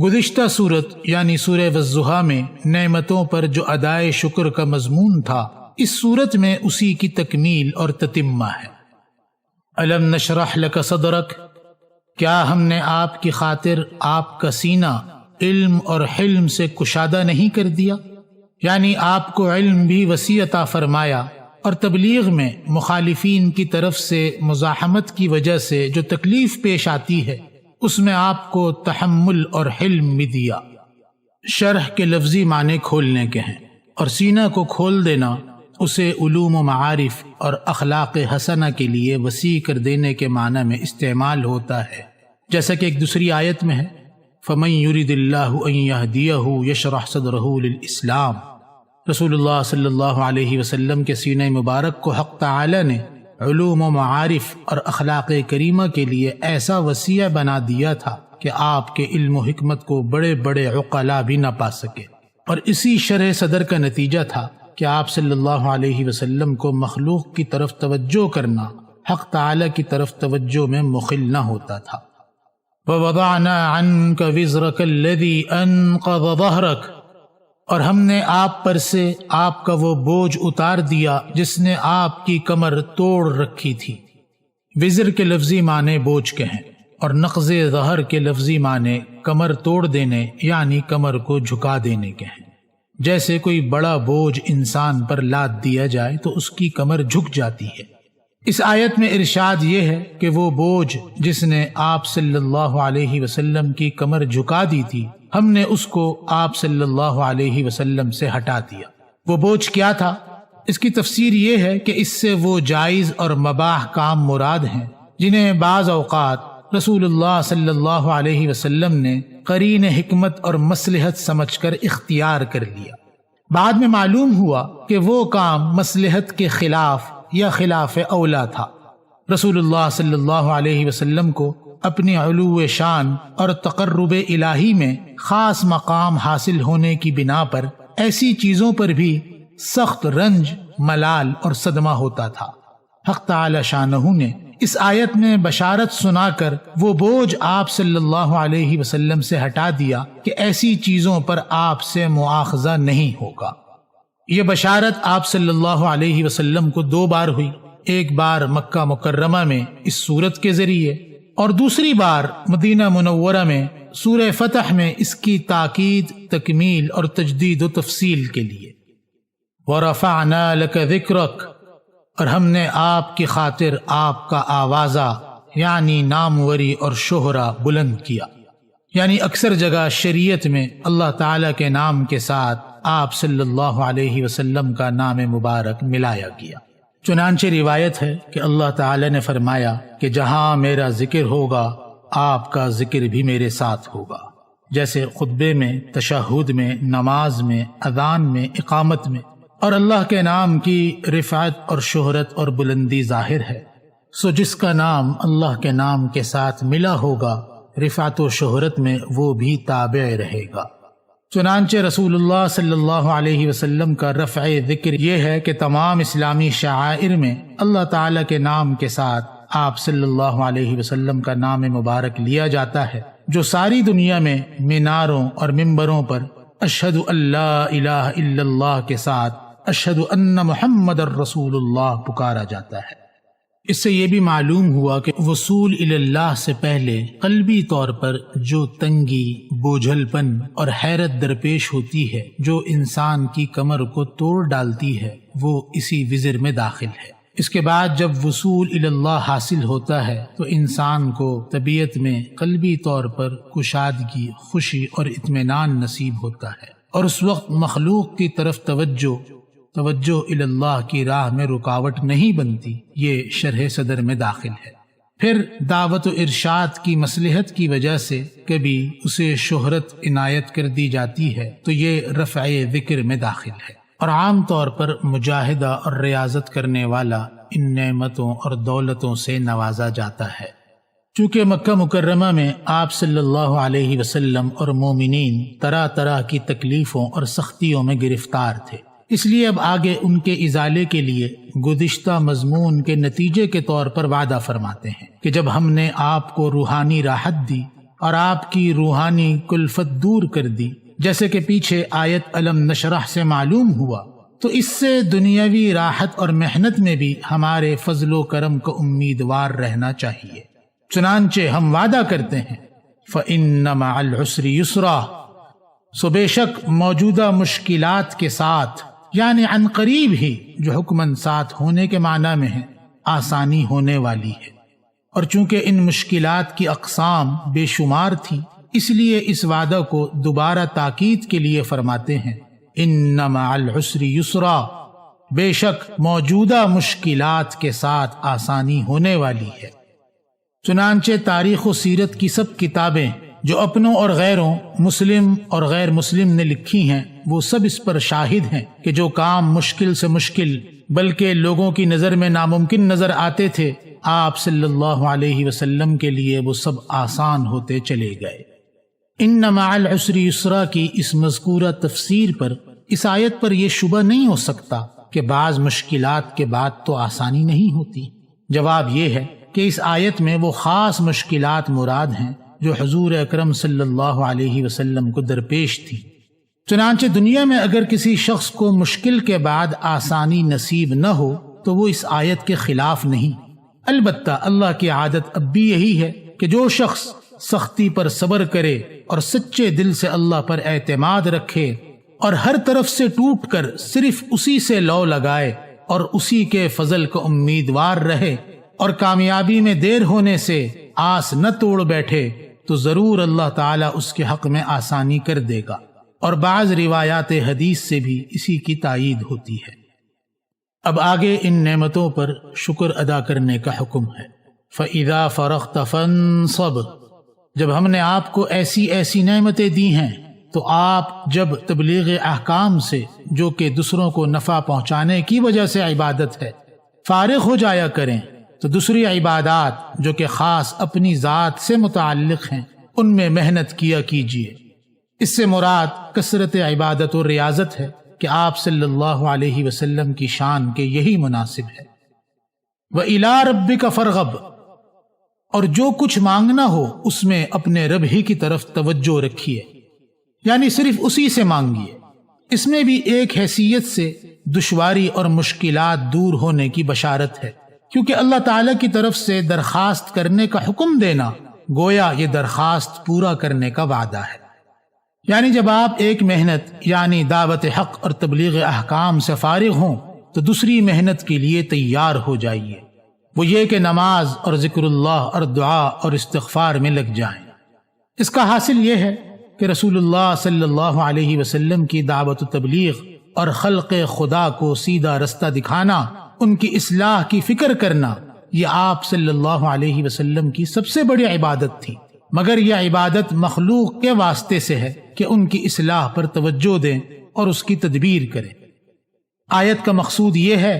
گزشتہ صورت یعنی سورہ وضحا میں نعمتوں پر جو ادائے شکر کا مضمون تھا، اس صورت میں اسی کی تکمیل اور تتمہ ہے۔ علم نشرح لک صدرک؟ کیا ہم نے آپ کی خاطر آپ کا سینہ، علم اور حلم سے کشادہ نہیں کر دیا؟ یعنی آپ کو علم بھی وسیعتا فرمایا اور تبلیغ میں مخالفین کی طرف سے مزاحمت کی وجہ سے جو تکلیف پیش آتی ہے اس میں آپ کو تحمل اور حلم بھی دیا۔ شرح کے لفظی معنی کھولنے کے ہیں۔ اور سینہ کو کھول دینا، اسے علوم و معارف اور اخلاق حسنہ کے لیے وسیع کر دینے کے معنی میں استعمال ہوتا ہے۔ جیسا کہ ایک دوسری آیت میں ہے، فمن یرید اللہ دیہ یشرح صدرہ للاسلام رسول اللہ صلی اللہ علیہ وسلم کے سینہ مبارک کو حق تعالی نے علوم و معارف اور اخلاق کریمہ کے لیے ایسا وسیع بنا دیا تھا کہ آپ کے علم و حکمت کو بڑے بڑے عقلاء بھی نہ پا سکے۔ اور اسی شرح صدر کا نتیجہ تھا کہ آپ صلی اللہ علیہ وسلم کو مخلوق کی طرف توجہ کرنا، حق تعالی کی طرف توجہ میں مخل نہ ہوتا تھا۔ وَوَضَعْنَا عَنْكَ وِزْرَكَ الَّذِي أَنْقَضَ ظَهْرَكَ اور ہم نے آپ پر سے آپ کا وہ بوجھ اتار دیا جس نے آپ کی کمر توڑ رکھی تھی۔ وزر کے لفظی معنی بوجھ کے ہیں اور نقض ظہر کے لفظی معنی کمر توڑ دینے یعنی کمر کو جھکا دینے کے ہیں۔ جیسے کوئی بڑا بوجھ انسان پر لاد دیا جائے تو اس کی کمر جھک جاتی ہے۔ اس آیت میں ارشاد یہ ہے کہ وہ بوجھ جس نے آپ صلی اللہ علیہ وسلم کی کمر جھکا دی تھی، ہم نے اس کو آپ صلی اللہ علیہ وسلم سے ہٹا دیا۔ وہ بوجھ کیا تھا؟ اس کی تفسیر یہ ہے کہ اس سے وہ جائز اور مباح کام مراد ہیں، جنہیں بعض اوقات رسول اللہ صلی اللہ علیہ وسلم نے قرین حکمت اور مسلحت سمجھ کر اختیار کر لیا۔ بعد میں معلوم ہوا کہ وہ کام مسلحت کے خلاف یا خلاف اولا تھا۔ رسول اللہ صلی اللہ علیہ وسلم کو اپنی علو شان اور تقرب الہی میں خاص مقام حاصل ہونے کی بنا پر ایسی چیزوں پر بھی سخت رنج، ملال اور صدمہ ہوتا تھا۔ حق تعالی شاہ نے اس آیت میں بشارت سنا کر وہ بوجھ آپ صلی اللہ علیہ وسلم سے ہٹا دیا کہ ایسی چیزوں پر آپ سے مواخذہ نہیں ہوگا۔ یہ بشارت آپ صلی اللہ علیہ وسلم کو دو بار ہوئی۔ ایک بار مکہ مکرمہ میں اس صورت کے ذریعے اور دوسری بار مدینہ منورہ میں سورہ فتح میں اس کی تاکید، تکمیل اور تجدید و تفصیل کے لیے۔ وَرَفَعْنَا لَكَ ذِكْرَكَ، اور ہم نے آپ کی خاطر آپ کا آوازہ یعنی ناموری اور شہرہ بلند کیا۔ یعنی اکثر جگہ شریعت میں اللہ تعالیٰ کے نام کے ساتھ آپ صلی اللہ علیہ وسلم کا نام مبارک ملایا گیا چنانچہ روایت ہے کہ اللہ تعالی نے فرمایا کہ جہاں میرا ذکر ہوگا، آپ کا ذکر بھی میرے ساتھ ہوگا۔ جیسے خطبے میں، تشہد میں، نماز میں، اذان میں، اقامت میں۔ اور اللہ کے نام کی رفعت اور شہرت اور بلندی ظاہر ہے۔ سو جس کا نام اللہ کے نام کے ساتھ ملا ہوگا، رفعت و شہرت میں وہ بھی تابع رہے گا۔ چنانچہ رسول اللہ صلی اللہ علیہ وسلم کا رفع ذکر یہ ہے کہ تمام اسلامی شاعر میں اللہ تعالیٰ کے نام کے ساتھ آپ صلی اللہ علیہ وسلم کا نام مبارک لیا جاتا ہے، جو ساری دنیا میں میناروں اور ممبروں پر اشہد اللہ الہ الا اللہ کے ساتھ اشہد ان محمد الرسول اللہ پکارا جاتا ہے۔ اس سے یہ بھی معلوم ہوا کہ وصول اللہ سے پہلے قلبی طور پر جو تنگی بوجھل پن اور حیرت درپیش ہوتی ہے۔ جو انسان کی کمر کو توڑ ڈالتی ہے، وہ اسی وزر میں داخل ہے۔ اس کے بعد جب وصول اللہ حاصل ہوتا ہے، تو انسان کو طبیعت میں قلبی طور پر کشادگی، خوشی اور اطمینان نصیب ہوتا ہے۔ اور اس وقت مخلوق کی طرف توجہ توجہ اللہ کی راہ میں رکاوٹ نہیں بنتی، یہ شرح صدر میں داخل ہے۔ پھر دعوت و ارشاد کی مصلحت کی وجہ سے کبھی اسے شہرت عنایت کر دی جاتی ہے، تو یہ رفع ذکر میں داخل ہے۔ اور عام طور پر مجاہدہ اور ریاضت کرنے والا ان نعمتوں اور دولتوں سے نوازا جاتا ہے۔ چونکہ مکہ مکرمہ میں آپ صلی اللہ علیہ وسلم اور مومنین طرح طرح کی تکلیفوں اور سختیوں میں گرفتار تھے۔ اس لیے اب آگے ان کے ازالے کے لیے گزشتہ مضمون کے نتیجے کے طور پر وعدہ فرماتے ہیں کہ جب ہم نے آپ کو روحانی راحت دی اور آپ کی روحانی کلفت دور کر دی، جیسے کہ پیچھے آیت علم نشرح سے معلوم ہوا، تو اس سے دنیاوی راحت اور محنت میں بھی ہمارے فضل و کرم کو امیدوار رہنا چاہیے۔ چنانچہ ہم وعدہ کرتے ہیں، فَإِنَّ الْعُسْرِ يُسْرًا۔ سو بے شک موجودہ مشکلات کے ساتھ یعنی عن قریب ہی جو حکمن ساتھ ہونے کے معنی میں ہے آسانی ہونے والی ہے۔ اور چونکہ ان مشکلات کی اقسام بے شمار تھی، اس لیے اس وعدہ کو دوبارہ تاکید کے لیے فرماتے ہیں۔ ان العسر یسرا، بے شک موجودہ مشکلات کے ساتھ آسانی ہونے والی ہے۔ چنانچہ تاریخ و سیرت کی سب کتابیں جو اپنوں اور غیروں، مسلم اور غیر مسلم نے لکھی ہیں وہ سب اس پر شاہد ہیں کہ جو کام مشکل سے مشکل، بلکہ لوگوں کی نظر میں ناممکن نظر آتے تھے، آپ صلی اللہ علیہ وسلم کے لیے وہ سب آسان ہوتے چلے گئے۔ ان نمال عسری یسرا کی اس مذکورہ تفسیر پر اس آیت پر یہ شبہ نہیں ہو سکتا کہ بعض مشکلات کے بعد تو آسانی نہیں ہوتی۔ جواب یہ ہے کہ اس آیت میں وہ خاص مشکلات مراد ہیں جو حضور اکرم صلی اللہ علیہ وسلم کو درپیش تھی چنانچہ دنیا میں اگر کسی شخص کو مشکل کے بعد آسانی نصیب نہ ہو، تو وہ اس آیت کے خلاف نہیں۔ البتہ اللہ کی عادت اب بھی یہی ہے کہ جو شخص سختی پر صبر کرے اور سچے دل سے اللہ پر اعتماد رکھے اور ہر طرف سے ٹوٹ کر صرف اسی سے لو لگائے اور اسی کے فضل کو امیدوار رہے اور کامیابی میں دیر ہونے سے آس نہ توڑ بیٹھے، تو ضرور اللہ تعالیٰ اس کے حق میں آسانی کر دے گا۔ اور بعض روایات حدیث سے بھی اسی کی تائید ہوتی ہے۔ اب آگے ان نعمتوں پر شکر ادا کرنے کا حکم ہے۔ فعدا فرخت فن جب ہم نے آپ کو ایسی ایسی نعمتیں دی ہیں، تو آپ جب تبلیغ احکام سے، جو کہ دوسروں کو نفع پہنچانے کی وجہ سے عبادت ہے، فارغ ہو جایا کریں، تو دوسری عبادات، جو کہ خاص اپنی ذات سے متعلق ہیں، ان میں محنت کیا کیجیے اس سے مراد کثرت عبادت و ریاضت ہے کہ آپ صلی اللہ علیہ وسلم کی شان کے یہی مناسب ہے۔ وہ الا رب کا فرغب اور جو کچھ مانگنا ہو، اس میں اپنے رب ہی کی طرف توجہ رکھیے۔ یعنی صرف اسی سے مانگیے۔ اس میں بھی ایک حیثیت سے دشواری اور مشکلات دور ہونے کی بشارت ہے۔ کیونکہ اللہ تعالی کی طرف سے درخواست کرنے کا حکم دینا، گویا یہ درخواست پورا کرنے کا وعدہ ہے۔ یعنی جب آپ ایک محنت یعنی دعوت حق اور تبلیغ احکام سے فارغ ہوں تو دوسری محنت کے لیے تیار ہو جائیے۔ وہ یہ کہ نماز اور ذکر اللہ اور دعا اور استغفار میں لگ جائیں۔ اس کا حاصل یہ ہے کہ رسول اللہ صلی اللہ علیہ وسلم کی دعوت و تبلیغ اور خلق خدا کو سیدھا رستہ دکھانا، ان کی اصلاح کی فکر کرنا، یہ آپ صلی اللہ علیہ وسلم کی سب سے بڑی عبادت تھی۔ مگر یہ عبادت مخلوق کے واسطے سے ہے کہ ان کی اصلاح پر توجہ دیں اور اس کی تدبیر کریں۔ آیت کا مقصود یہ ہے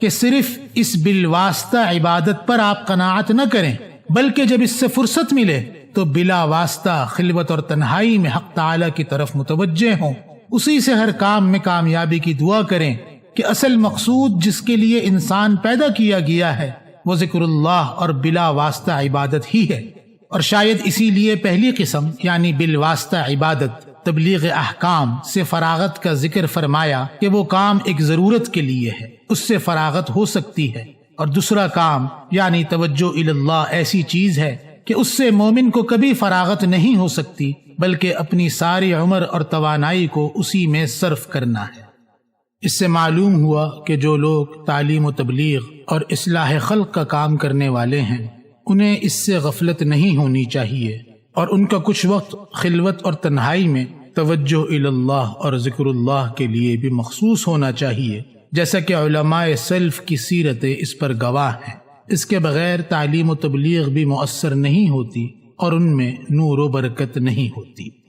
کہ صرف اس بالواسطہ عبادت پر آپ قناعت نہ کریں، بلکہ جب اس سے فرصت ملے تو بلا واسطہ خلوت اور تنہائی میں حق تعالی کی طرف متوجہ ہوں۔ اسی سے ہر کام میں کامیابی کی دعا کریں کہ اصل مقصود جس کے لیے انسان پیدا کیا گیا ہے، وہ ذکر اللہ اور بلا واسطہ عبادت ہی ہے۔ اور شاید اسی لیے پہلی قسم یعنی بالواسطہ عبادت، تبلیغ احکام سے فراغت کا ذکر فرمایا کہ وہ کام ایک ضرورت کے لیے ہے، اس سے فراغت ہو سکتی ہے۔ اور دوسرا کام یعنی توجہ اللہ ایسی چیز ہے کہ اس سے مومن کو کبھی فراغت نہیں ہو سکتی، بلکہ اپنی ساری عمر اور توانائی کو اسی میں صرف کرنا ہے۔ اس سے معلوم ہوا کہ جو لوگ تعلیم و تبلیغ اور اصلاح خلق کا کام کرنے والے ہیں انہیں اس سے غفلت نہیں ہونی چاہیے۔ اور ان کا کچھ وقت خلوت اور تنہائی میں توجہ اللہ اور ذکر اللہ کے لیے بھی مخصوص ہونا چاہیے۔ جیسا کہ علماء سلف کی سیرتیں اس پر گواہ ہیں۔ اس کے بغیر تعلیم و تبلیغ بھی مؤثر نہیں ہوتی اور ان میں نور و برکت نہیں ہوتی۔